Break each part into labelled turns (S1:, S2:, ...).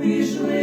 S1: Пішли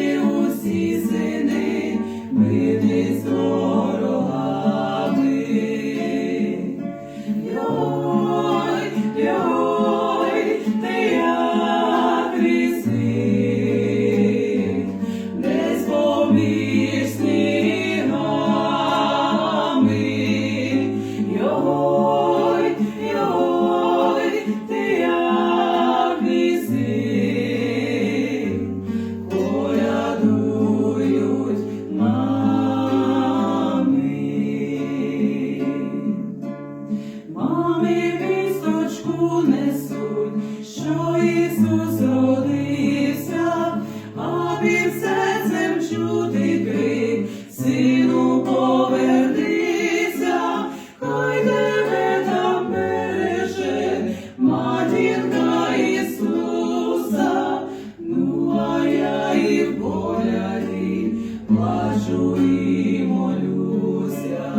S1: плачу і молюся,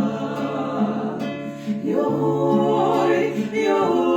S1: його, його.